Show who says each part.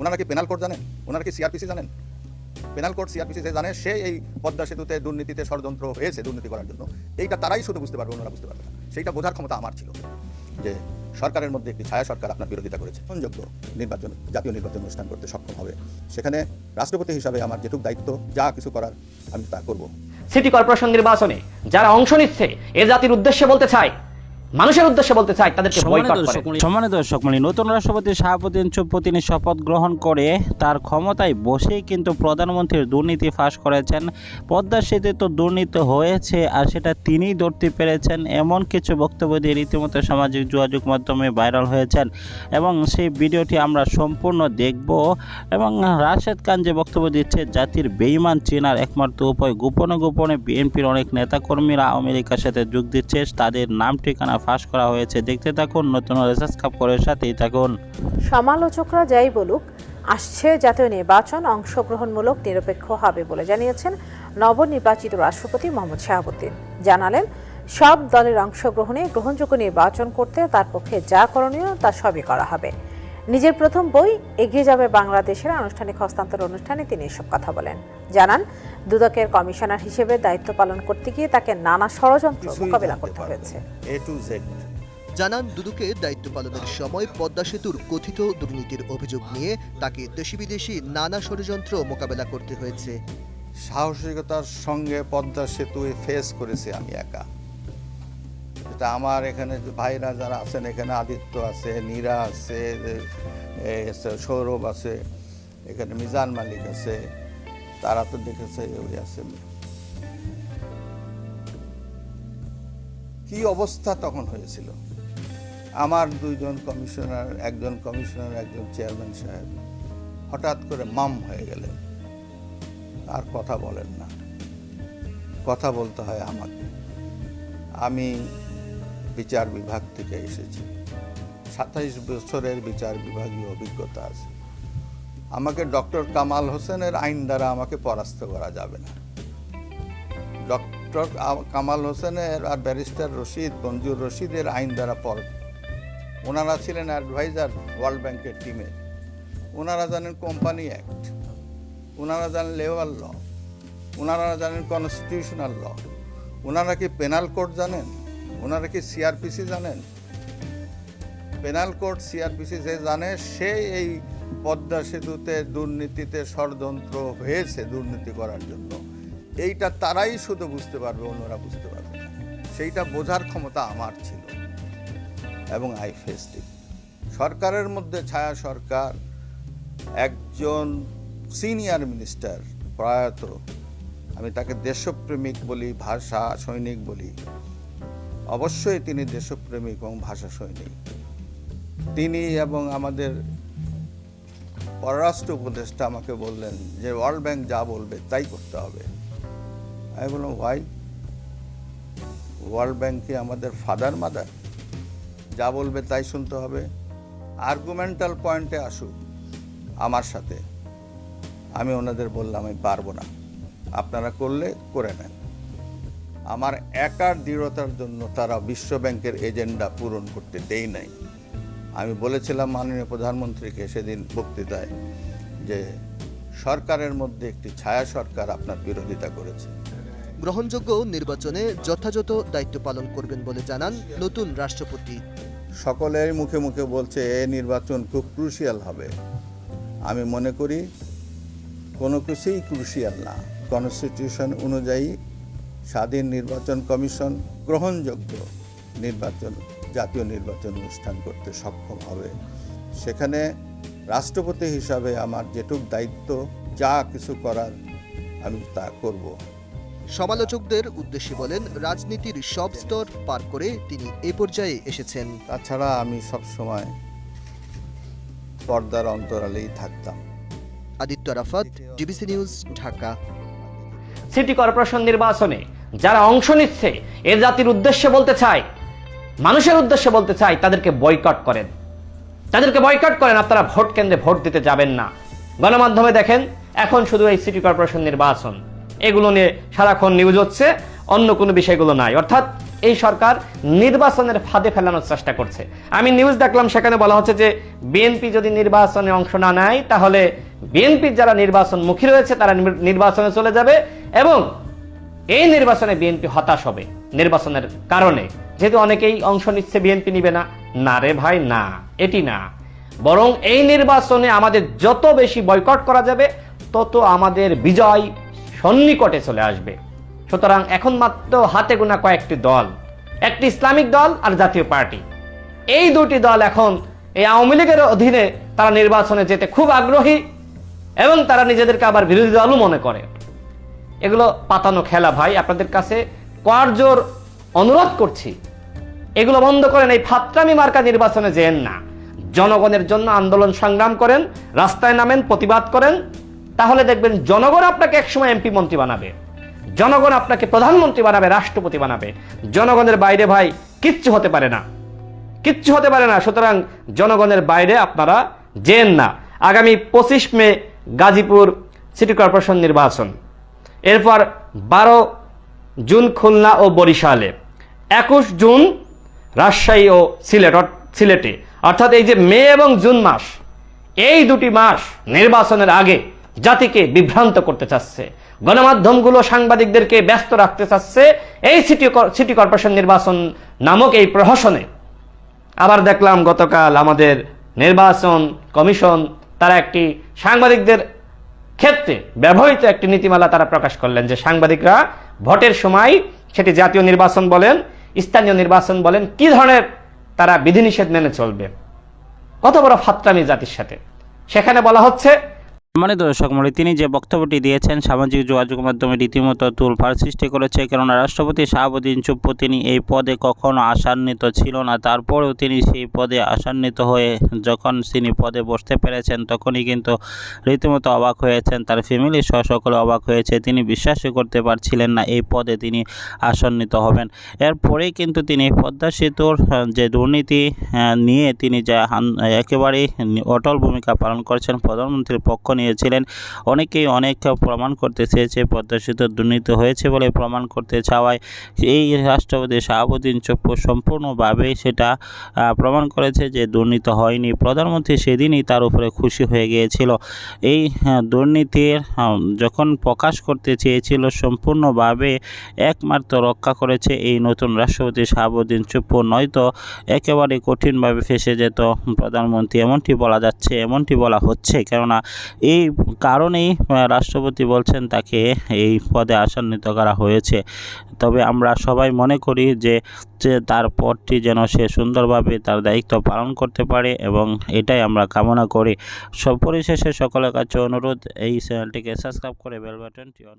Speaker 1: ওনারা কি penal code জানেন? ওনারা কি সিআরপিসি জানেন? পেনাল কোড সিআরপিসি যে জানে, সে এই পদ্মা সেতুতে দুর্নীতিতে ষড়যন্ত্র হয়েছে দুর্নীতি করার জন্য। এইটা তারাই শুধু বুঝতে পারবে, ওনারা বুঝতে পারবে না। সেইটা বোঝার ক্ষমতা আমার ছিল যে সরকারের মধ্যে একটি ছায়া সরকার আপনার বিরোধিতা করেছে। যোগ্য নির্বাচন, জাতীয় নির্বাচন অনুষ্ঠান করতে সক্ষম হবে। সেখানে রাষ্ট্রপতি হিসাবে আমার যেটুক দায়িত্ব, যা কিছু করার আমি তা করব।
Speaker 2: সিটি কর্পোরেশন নির্বাচনে যারা অংশ নিচ্ছে, এ জাতির উদ্দেশ্যে বলতে চায় মানুষের উদ্দেশ্যে বলতে চায় তাদেরকে বয়কট করে।
Speaker 3: সম্মানিত দর্শক মণ্ডলী, নতুন রাষ্ট্রপতি শাহাবুদ্দিন তিনি শপথ গ্রহণ করে তার ক্ষমতায় বসেই কিন্তু প্রধানমন্ত্রীর দুর্নীতি ফাঁস করেছেন। পদ্মা সেতু তো দুর্নীতি হয়েছে আর সেটা তিনিই ধরতে পেরেছেন এমন কিছু বক্তব্য দিয়ে রীতিমতো সামাজিক যোগাযোগ মাধ্যমে ভাইরাল হয়েছেন এবং সেই ভিডিওটি আমরা সম্পূর্ণ দেখব এবং রাশেদ খান যে বক্তব্য দিচ্ছে জাতির বেইমান চেনার একমাত্র উপায় গোপনে গোপনে বিএনপির অনেক নেতাকর্মীরা আওয়ামী লীগের সাথে যোগ দিচ্ছে তাদের নাম ঠিকানা ফাঁস করা হয়েছে। দেখতে থাকুন, নতুন সাবস্ক্রাইব করে সাথেই থাকুন।
Speaker 4: সমালোচকরা যাই বলুক, আসছে জাতীয় নির্বাচন, অংশগ্রহণমূলক নিরপেক্ষ হবে বলে জানিয়েছেন নবনির্বাচিত রাষ্ট্রপতি মোহাম্মদ শাহাবুদ্দিন। জানালেন, সব দলের অংশগ্রহণে গ্রহণযোগ্য নির্বাচন করতে তার পক্ষে যা করণীয় তা সবই করা হবে। নিজের প্রথম বই এগিয়ে যাবে বাংলাদেশের আনুষ্ঠানিক হস্তান্তর অনুষ্ঠানে তিনি এসব কথা বলেন। জানান দুদকের কমিশনার হিসেবে দায়িত্ব পালন করতে গিয়ে তাকে নানা ষড়যন্ত্র মোকাবিলা করতে হয়েছে।
Speaker 1: A to Z.
Speaker 5: জানান দুদুকে দায়িত্ব পালনের সময় পদ্মা সেতুর কথিত দুর্নীতির অভিযোগ নিয়ে তাকে দেশি বিদেশি নানা ষড়যন্ত্র মোকাবেলা করতে হয়েছে।
Speaker 1: সাহসিকতার সঙ্গে পদ্মা সেতু ফেস করেছি আমি একা। এটা আমার এখানে ভাইরা যারা আছেন এখানে আদিত্য আছে নীরা আছে, সৌরভ আছে এখানে মিজান মালিক আছে তারা তো দেখেছে ওই আছে। কি অবস্থা তখন হয়েছিল? আমার দুইজন কমিশনার একজন কমিশনার একজন চেয়ারম্যান সাহেব হঠাৎ করে মাম হয়ে গেলেন। আর কথা বলেন না। কথা বলতে হয় আমাকে। আমি বিচার বিভাগ থেকে এসেছি। সাতাইশ বছরের বিচার বিভাগীয় অভিজ্ঞতা আছে। আমাকে ডক্টর কামাল হোসেনের আইন দ্বারা আমাকে পরাস্ত করা যাবে না। ডক্টর কামাল হোসেনের আর ব্যারিস্টার রশিদ, মঞ্জুর রশিদের আইন দ্বারা পর ওনারা ছিলেন অ্যাডভাইজার ওয়ার্ল্ড ব্যাংকের টিমে ওনারা জানেন কোম্পানি অ্যাক্ট। ওনারা জানেন লেবার ল। ওনারা জানেন কনস্টিটিউশনাল ল। ওনারা কি পেনাল কোড জানেন? ওনারা কি সিআরপিসি জানেন? পেনাল কোড সিআরপিসি যে জানে, সে এই পদ্মা সেতুতে দুর্নীতিতে ষড়যন্ত্র হয়েছে দুর্নীতি করার জন্য। এইটা তারাই শুধু বুঝতে পারবে, অন্যরা বুঝতে পারবে সেইটা বোঝার ক্ষমতা আমার ছিল এবং আই ফেসড ইট সরকারের মধ্যে ছায়া সরকার, একজন সিনিয়র মিনিস্টার প্রয়াত, আমি তাকে দেশপ্রেমিক বলি, ভাষা সৈনিক বলি অবশ্যই তিনি দেশপ্রেমিক এবং ভাষা সৈনিক তিনি এবং আমাদের পররাষ্ট্র উপদেষ্টা আমাকে বললেন যে ওয়ার্ল্ড ব্যাংক যা বলবে তাই করতে হবে। আমি বললাম ভাই ওয়ার্ল্ড ব্যাংকে আমাদের ফাদার মাদার যা বলবে তাই শুনতে হবে। আর্গুমেন্টাল পয়েন্টে আসুক আমার সাথে। আমি ওনাদের বললাম, আমি পারব না। আপনারা করলে করে নেন। আমার একার দৃঢ়তার জন্য তারা বিশ্ব ব্যাংকের এজেন্ডা পূরণ করতে দেই নাই। আমি বলেছিলাম মাননীয় প্রধানমন্ত্রীকে সেদিন বক্তৃতায় যে সরকারের মধ্যে একটি ছায়া সরকার আপনার বিরোধিতা করেছে।
Speaker 5: গ্রহণযোগ্য নির্বাচনে যথাযথ দায়িত্ব পালন করবেন বলে জানান নতুন রাষ্ট্রপতি।
Speaker 1: সকলের মুখে মুখে বলছে এ নির্বাচন খুব ক্রুশিয়াল হবে। আমি মনে করি কোনো কিছুই ক্রুশিয়াল না। কনস্টিটিউশন অনুযায়ী স্বাধীন নির্বাচন কমিশন গ্রহণযোগ্য নির্বাচন জাতীয় নির্বাচন অনুষ্ঠান করতে সক্ষম হবে। সেখানে রাষ্ট্রপতি হিসাবে আমার যেটুক দায়িত্ব যা কিছু করার আমি তা করব।
Speaker 5: সমালোচকদের উদ্দেশ্যে বলেন রাজনীতির সব স্তর পার করে তিনি এ পর্যায়ে এসেছেন।
Speaker 1: তাছাড়া আমি সব সময় পর্দার অন্তরালেই থাকতাম।
Speaker 5: Aditya Rafat DBC news Dhaka.
Speaker 2: City corporation নির্বাচনে যারা অংশ নিচ্ছে, এ জাতির উদ্দেশ্যে বলতে চায়, মানুষের উদ্দেশ্যে বলতে চায়, তাদেরকে বয়কট করেন। তাদেরকে বয়কট করেন আপনারা ভোট কেন্দ্রে ভোট দিতে যাবেন না। গণমাধ্যমে দেখেন, এখন শুধু এই সিটি কর্পোরেশন নির্বাচন। এগুলো নিয়ে সারাক্ষণ নিউজ হচ্ছে, অন্য কোনো বিষয়গুলো নাই। অর্থাৎ এই সরকার নির্বাচনের ফাঁদে ফেলানোর চেষ্টা করছে। আমি নিউজ দেখলাম, সেখানে বলা হচ্ছে যে বিএনপি যদি নির্বাচনে অংশ না নেয়, তাহলে বিএনপির যারা নির্বাচন মুখী রয়েছে, তারা নির- নির্বাচনে চলে যাবে এবং এই নির্বাচনে বিএনপি হতাশ হবে। নির্বাচনের কারণে। যেহেতু অনেকেই অংশ নিচ্ছে, বিএনপি নিবে না। না রে ভাই, না। এটি না। বরং এই নির্বাচনে আমাদের যত বেশি বয়কট করা যাবে, তত আমাদের বিজয় সন্নিকটে চলে আসবে। সুতরাং এখন মাত্র হাতে গোনা কয়েকটি দল। একটি ইসলামিক দল আর জাতীয় পার্টি। এই দুটি দল এখন এই আওয়ামী লীগের অধীনে তারা নির্বাচনে যেতে খুব আগ্রহী এবং তারা নিজেদেরকে আবার বিরোধী দলও মনে করে। এগুলো পাতানো খেলা ভাই, আপনাদের কাছে কার্যর অনুরোধ করছি। এগুলো বন্ধ করেন, এই ফাত্রামি মার্কা নির্বাচনে যেন না। জনগণের জন্য আন্দোলন সংগ্রাম করেন, রাস্তায় নামেন, প্রতিবাদ করেন, তাহলে দেখবেন জনগণ আপনাকে একসময় এমপি মন্ত্রী বানাবে। জনগণ আপনাকে প্রধানমন্ত্রী বানাবে, রাষ্ট্রপতি বানাবে। জনগণের বাইরে ভাই কিচ্ছু হতে পারে না। কিচ্ছু হতে পারে না, সুতরাং জনগণের বাইরে আপনারা যেন না। আগামী পঁচিশ মে গাজীপুর সিটি কর্পোরেশন নির্বাচন। এরপর বারো জুন খুলনা ও বরিশালে, একুশ জুন রাজশাহী ও সিলেট সিলেটে। অর্থাৎ এই যে মে এবং জুন মাস, এই দুটি মাস নির্বাচনের আগে জাতিকে বিভ্রান্ত করতে চাচ্ছে। গণমাধ্যমগুলো সাংবাদিকদেরকে ব্যস্ত রাখতে চাচ্ছে এই সিটি সিটি কর্পোরেশন নির্বাচন নামক এই প্রহসনে। আবার দেখলাম গতকাল আমাদের নির্বাচন কমিশন, তারা একটি সাংবাদিকদের ক্ষেত্রে ব্যবহৃত একটি নীতিমালা তারা প্রকাশ করলেন যে সাংবাদিকরা ভোটের সময় সেটি জাতীয় নির্বাচন বলেন, স্থানীয় নির্বাচন বলেন, কি ধরনের তারা বিধিনিষেধ মেনে চলবে। কত বড় ফাত্রামি জাতির সাথে। সেখানে বলা হচ্ছে
Speaker 3: মানে দর্শক মণ্ডলী, তিনি যে বক্তব্যটি দিয়েছেন সামাজিক যোগাযোগ মাধ্যমে রীতিমতো তুলফার সৃষ্টি করেছে, কেননা রাষ্ট্রপতি শাহাবুদ্দিন চুপ্পু তিনি এই পদে কখনো আশান্বিত ছিল না। তারপরেও তিনি সেই পদে আশান্বিত হয়ে যখন তিনি পদে বসতে পেরেছেন, তখনই কিন্তু রীতিমতো অবাক হয়েছেন। তার ফ্যামিলি সহ সকলে অবাক হয়েছে, তিনি বিশ্বাসই করতে পারছিলেন না এই পদে তিনি আসন্নিত হবেন। এরপরেই কিন্তু তিনি পদ্মা সেতুর যে দুর্নীতি নিয়ে তিনি যা একেবারেই অটল ভূমিকা পালন করছেন, প্রধানমন্ত্রীর পক্ষ নিয়েছিলেন অনেকেই অনেক প্রমাণ করতে চেয়েছে পদ্মা দুর্নীতি হয়েছে বলে প্রমাণ করতে চাওয়ায় এই রাষ্ট্রপতি শাহাবুদ্দিন চপ্পু সম্পূর্ণভাবে সেটা প্রমাণ করেছে যে দুর্নীতি হয়নি। প্রধানমন্ত্রী সেদিনই তার উপরে খুশি হয়ে গিয়েছিল। এই দুর্নীতির যখন প্রকাশ করতে চেয়েছিল, সম্পূর্ণভাবে একমাত্র রক্ষা করেছে এই নতুন রাষ্ট্রপতি শাহাবুদ্দিন চুপ্পু নয়তো একেবারে কঠিনভাবে ফেসে যেত প্রধানমন্ত্রী, এমনটি বলা যাচ্ছে, এমনটি বলা হচ্ছে। কেননা এই কারণেই রাষ্ট্রপতি বলছেন তাকে এই পদে আসান্বিত করা হয়েছে। তবে আমরা সবাই মনে করি যে তার পদটি যেন সে সুন্দরভাবে তার দায়িত্ব পালন করতে পারে এবং এটাই আমরা কামনা করি। সব পরিশেষে সকলের কাছে অনুরোধ, এই চ্যানেলটিকে সাবস্ক্রাইব করে বেল বাটনটি অন